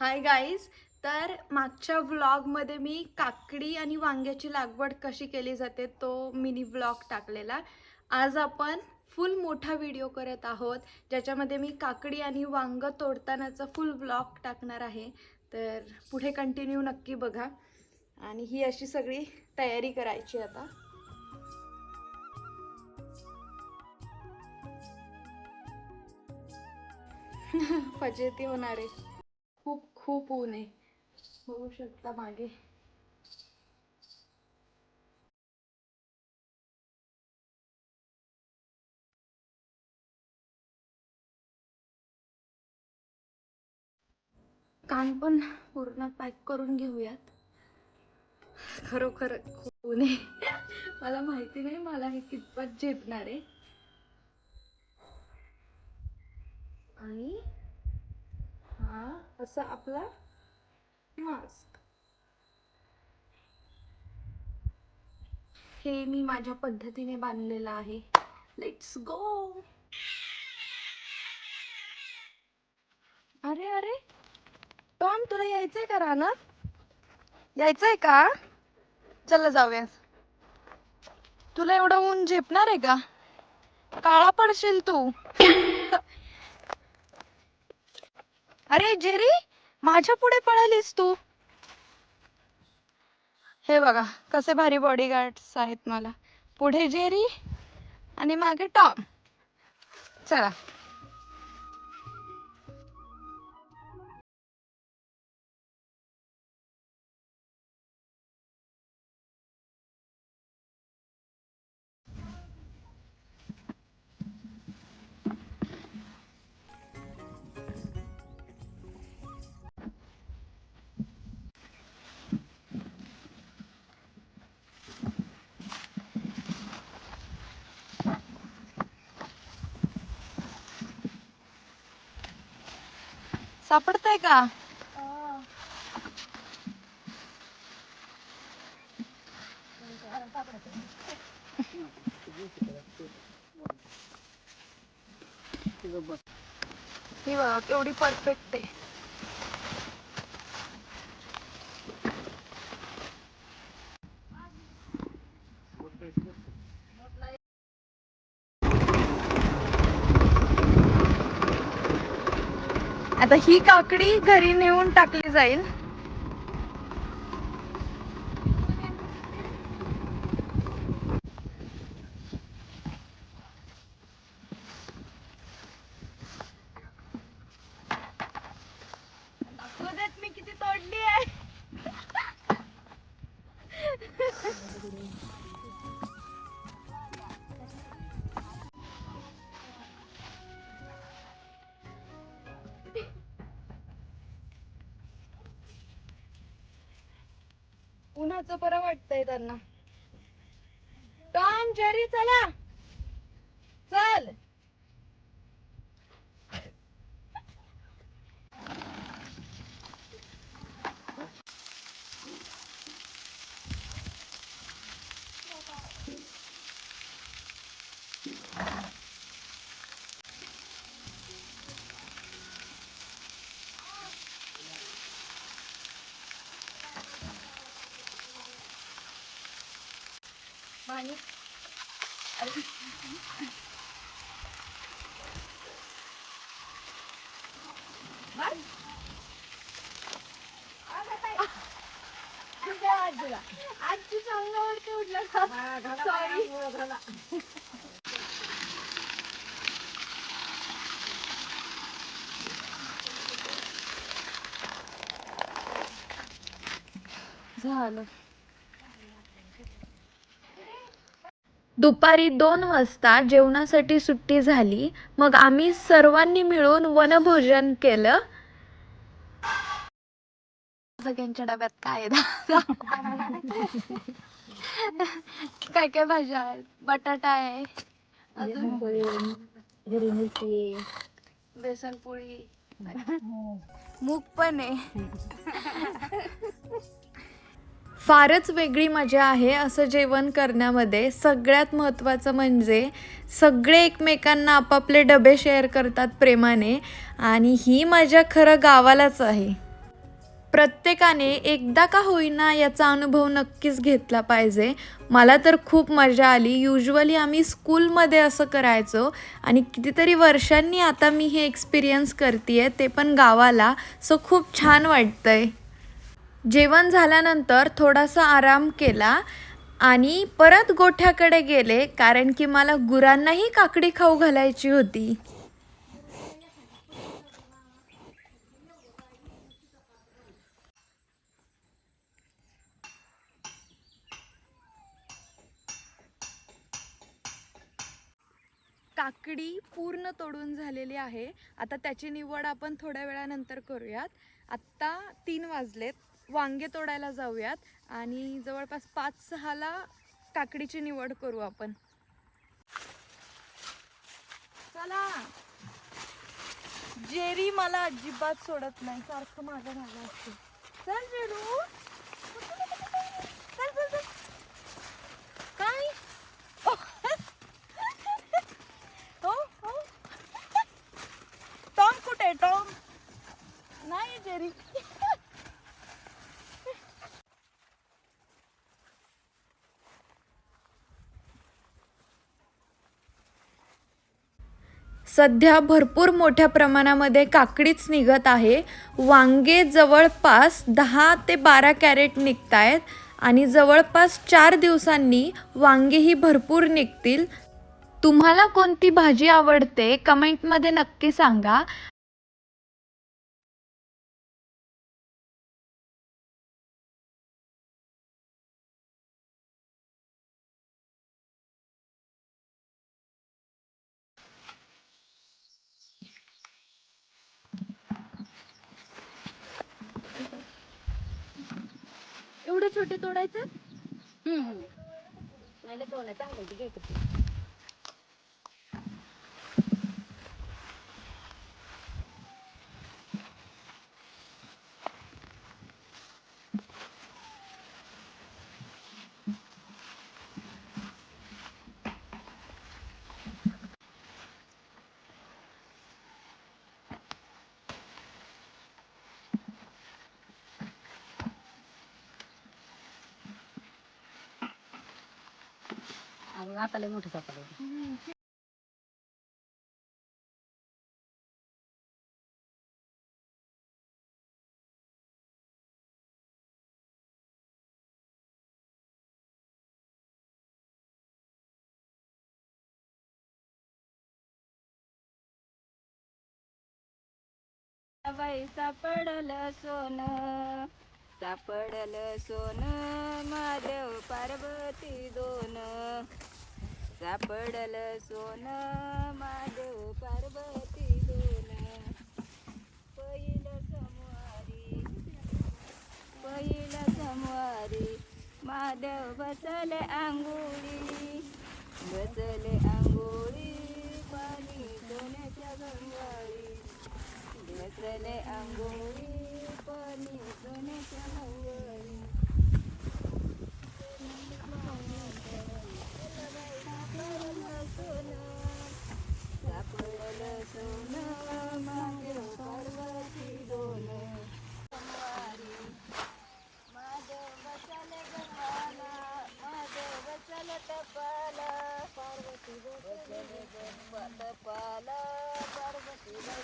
Hi guys तर मागच्या व्लॉगमध्ये मी काकडी आणि वांग्याची लागवड कशी केली जाते तो मिनी व्लॉग टाकलेला. आज आपण फुल मोठा व्हिडिओ करत आहोत ज्याच्यामध्ये मी काकडी आणि वांग तोडतानाचा फुल व्लॉग टाकणार आहे. तर पुढे कंटिन्यू नक्की बघा. आणि ही अशी सगळी तयारी करायची आता. फजेती होणार आहे. खूप ऊन आहे. बघू शकता मागे. कान पण पूर्ण पॅक करून घेऊयात. खरोखर खूप ऊन आहे. मला माहिती नाही मला हे कितपत झेपणार. आहे आणि हा? असा आपला मास्क हे मी माझ्या पद्धतीने बांधलेलं आहे. लेट्स गो अरे अरे! टॉम तुला यायचंय का रानात? यायचंय का? चला जाऊया. तुला एवढं ऊन झेपणार आहे का? काळा पडशील तू. अरे जेरी माझ्या पुढे पळालीस तू. हे बघा कसे भारी बॉडीगार्ड्स आहेत मला. पुढे जेरी आणि मागे टॉम. चला. सापडतंय का? ही बघा केवढी परफेक्ट आहे. आता ही काकडी घरी नेऊन टाकली जाईल. उन्हाचं बरं वाटतंय त्यांना? टॉम जेरी चला चल पाणी आजच्या अंगावरती उडलं का सॉरी झालं दुपारी दोन वाजता जेवणासाठी सुट्टी झाली. मग आम्ही सर्वांनी मिळून वनभोजन केलं. सगळ्यांच्या डब्यात काय आहे? काय काय भाज्या आहेत? बटाटा आहे. अजून? बेसन पोळी. मूग पण आहे. फारच वेगळी मजा आहे असं जेवण करण्यामध्ये. सगळ्यात महत्त्वाचं म्हणजे सगळे एकमेकांना आपापले डबे शेअर करतात प्रेमाने आणि ही मजा खरं गावालाच आहे. प्रत्येकाने एकदा का होईना याचा अनुभव नक्कीच घेतला पाहिजे. मला तर खूप मजा आली. युजली आम्ही स्कूलमध्ये असं करायचो आणि कितीतरी वर्षांनी आता मी हे एक्सपिरियन्स करते आहे ते पण गावाला. सो खूप छान वाटतंय. जेवण झाल्यानंतर थोडासा आराम केला आणि परत गोठ्याकडे गेले कारण की मला गुरांनाही काकडी खाऊ घालायची होती. काकडी पूर्ण तोडून झालेली आहे. आता त्याची निवड आपण थोड्या वेळानंतर करूयात. आत्ता तीन वाजलेत. वांगे तोडायला जाऊयात आणि जवळपास पाच सहाला काकडीची निवड करू आपण. चला. जेरी मला अजिबात सोडत नाही सारखं माझं झालं असते. चल जेरू. चल चल चल. काय? हो हो. टॉम कुठे आहे टॉम? नाही जेरी. सध्या भरपूर मोठ्या प्रमाणामध्ये काकडीच निघत आहे. वांगे जवळपास दहा ते बारा कॅरेट निघत आहेत आणि जवळपास चार दिवसांनी वांगेही भरपूर निघतील. तुम्हाला कोणती भाजी आवडते? कमेंटमध्ये नक्की सांगा. एवढे छोटे तोडायचे? आणि आता लय मोठं सापडलं बाई सापडल सोन सापडल सोन महादेव पार्वती दोन. सापडल सोन महादेव पार्वती दोन. पहिलं समवारी पहिलं समवारी महादेव बसले आंघोळी. बसले आंघोळी पाणी सोन्याच्या गंगाळी. बसले आंघोळी पाणी सोन्याच्या गंगाळी सापडलं सोनं सापडलं सोनं महादेव पार्वती दोन समवारी महादेव बसले गव्हाला महादेव बसले तपाला पार्वती बसले तपाला पार्वती बसली तपाला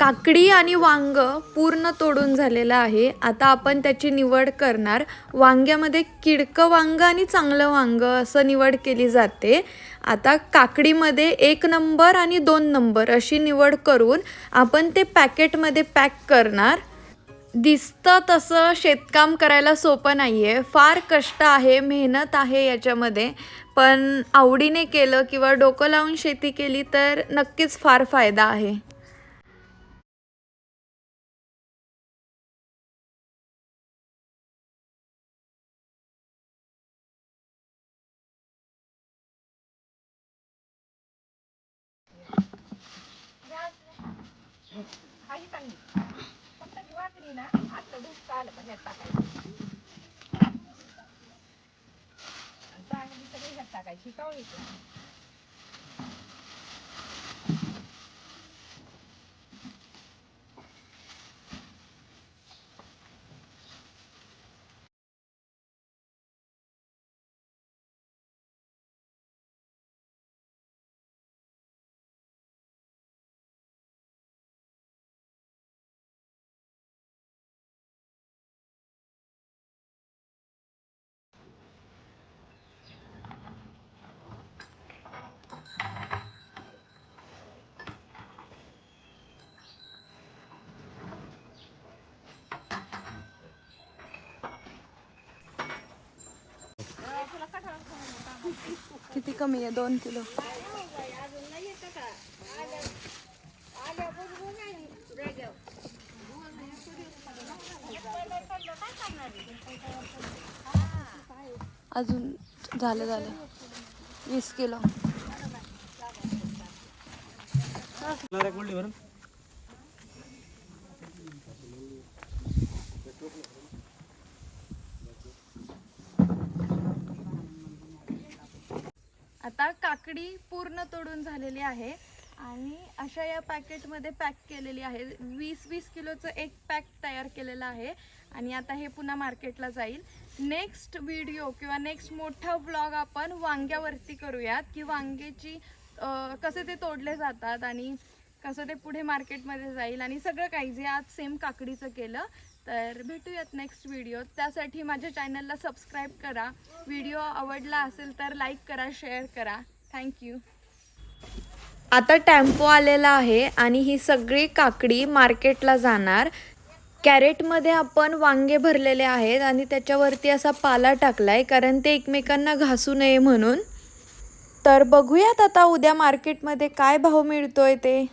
काकडी आणि वांग पूर्ण तोडून झालेलं आहे. आता आपण त्याची निवड करणार. वांग्यामध्ये किडकं वांग आणि चांगलं वांग असं निवड केली जाते. आता काकडीमध्ये एक नंबर आणि दोन नंबर अशी निवड करून आपण ते पॅकेटमध्ये पॅक करणार. दिसतं तसं शेतकाम करायला सोपं नाही आहे फार कष्ट आहे मेहनत आहे याच्यामध्ये. पण आवडीने केलं किंवा डोकं लावून शेती केली तर नक्कीच फार फायदा आहे. काही चांगली फक्त ना आतलं दूध आलं पण ह्यात टाकायचं आणि चांगली सगळी ह्यात टाकायची कवळी किती कमी आहे दोन किलो। अजून झालं झालं. वीस किलो. आता काकडी पूर्ण तोडून झालेली आहे आणि अशा या पॅकेटमध्ये पॅक केलेली आहे. वीस वीस किलोचं एक पॅक तयार केलेलं आहे आणि आता हे पुन्हा मार्केटला जाईल. नेक्स्ट व्हिडिओ किंवा नेक्स्ट मोठा व्लॉग आपण वांग्यावरती करूयात की वांग्याची कसे ते तोडले जातात आणि कसं ते पुढे मार्केटमध्ये जाईल आणि सगळं काही जे आज सेम काकडीचं केलं तर भेटूयात नेक्स्ट व्हिडिओ त्यासाठी माझ्या चॅनलला सबस्क्राईब करा. व्हिडिओ आवडला असेल तर लाईक करा शेअर करा. थँक्यू आता टेम्पो आलेला आहे आणि ही सगळी काकडी मार्केटला जाणार. कॅरेटमध्ये आपण वांगे भरलेले आहेत आणि त्याच्यावरती असा पाला टाकला आहे कारण ते एकमेकांना घासू नये म्हणून. तर बघूयात आता उद्या मार्केटमध्ये काय भाव मिळतोय ते.